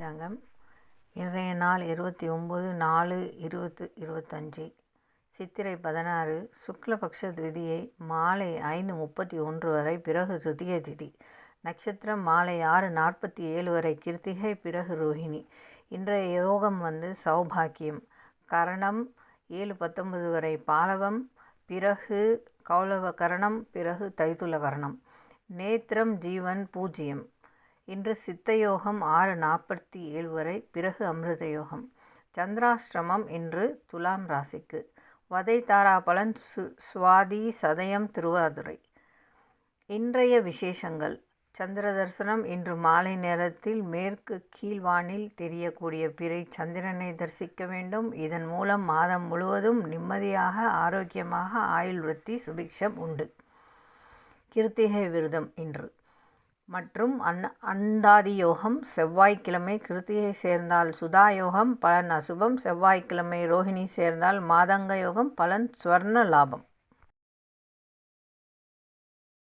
பஞ்சாங்கம். இன்றைய நாள் இருபத்தி ஒம்பது நாலு இருபத்து இருபத்தஞ்சி. சித்திரை பதினாறு சுக்லபக்ஷ திதியை மாலை ஐந்து முப்பத்தி ஒன்று வரை பிறகு துதிய திதி. நட்சத்திரம் மாலை ஆறு நாற்பத்தி ஏழு வரை கிருத்திகை பிறகு ரோஹிணி. இன்றைய யோகம் வந்து சௌபாக்கியம். கரணம் ஏழு பத்தொன்பது வரை பாலவம் பிறகு கௌலவ கரணம் பிறகு தைத்துல கரணம். நேத்திரம் ஜீவன் பூஜ்ஜியம். இன்று சித்தயோகம் ஆறு நாற்பத்தி ஏழு வரை பிறகு அமிர்த யோகம் சந்திராஷ்டிரமம் இன்று துலாம் ராசிக்கு. வதை தாராபலன் சு சுவாதி சதயம் திருவாதுரை. இன்றைய விசேஷங்கள். சந்திர தரிசனம் இன்று மாலை நேரத்தில் மேற்கு கீழ்வானில் தெரியக்கூடிய பிறை சந்திரனை தரிசிக்க வேண்டும். இதன் மூலம் மாதம் முழுவதும் நிம்மதியாக ஆரோக்கியமாக ஆயுள் விருத்தி சுபிக்ஷம் உண்டு. கிருத்திகை விரதம் இன்று. மற்றும் அன் அந்தாதி யோகம் செவ்வாய்க்கிழமை கிருத்திகை சேர்ந்தால் சுதா யோகம் பலன் அசுபம் செவ்வாய்க்கிழமை ரோஹிணி சேர்ந்தால் மாதங்க யோகம் பலன் ஸ்வர்ண லாபம்.